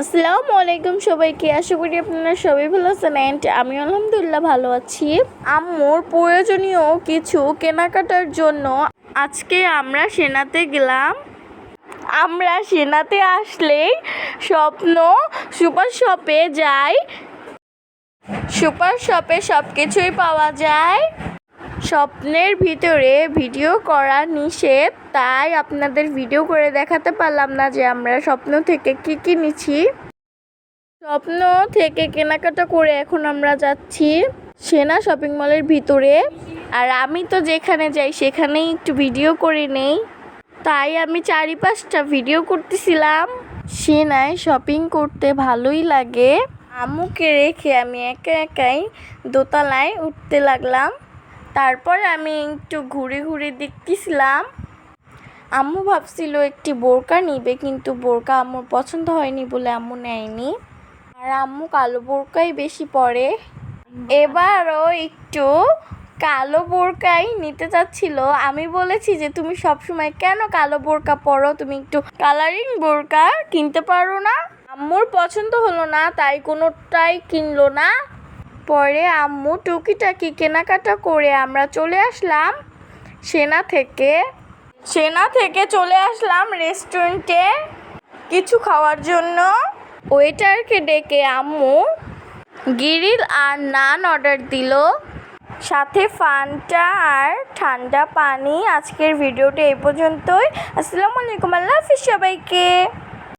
আসসালামু আলাইকুম সবাইকে। আশা করি আপনারা সবাই ভালো আছেন অ্যান্ড আমি আলহামদুলিল্লাহ ভালো আছি। আম্মুর প্রয়োজনীয় কিছু কেনাকাটার জন্য আজকে আমরা সেনাতে গেলাম। আমরা সেনাতে আসলেই স্বপ্ন সুপার শপে যাই। সুপার শপে সব কিছুই পাওয়া যায়। স্বপ্নের ভিতরে ভিডিও করা নিষেধ, তাই আপনাদের ভিডিও করে দেখাতে পারলাম না যে আমরা স্বপ্ন থেকে কি কিনেছি স্বপ্ন থেকে কেনাকাটা করে এখন আমরা যাচ্ছি সেনা শপিং মলের ভিতরে। আর আমি তো যেখানে যাই সেখানেই একটু ভিডিও করে নেই। তাই আমি চারিপাশটা ভিডিও করতেছিলাম। সেনায় শপিং করতে ভালোই লাগে। আমুকে রেখে আমি একা একাই দোতলায় উঠতে লাগলাম। তারপর আমি একটু ঘুরে ঘুরে দেখতেছিলাম। আম্মু ভাবছিল একটি বোরকা নিবে, কিন্তু বোরকা আম্মুর পছন্দ হয়নি বলে আম্মু নেয়নি। আর আম্মু কালো বোরকাই বেশি পরে। এবারও একটু কালো বোরকাই নিতে চাচ্ছিল। আমি বলেছি যে, তুমি সবসময় কেন কালো বোরকা পরো? তুমি একটু কালারিং বোরকা কিনতে পারো না। আম্মুর পছন্দ হলো না, তাই কোনোটাই কিনলো না। পরে আম্মু টুকিটাকি কেনাকাটা করে আমরা চলে আসলাম সেনা থেকে। সেনা থেকে চলে আসলাম রেস্টুরেন্টে কিছু খাওয়ার জন্য। ওয়েটারকে ডেকে আম্মু গিরিল আর নান অর্ডার দিল। সাথে ফানটা আর ঠান্ডা পানি। আজকের ভিডিওটা এই পর্যন্তই। আসসালামু আলাইকুম, আল্লাহ হাফিজ সবাইকে।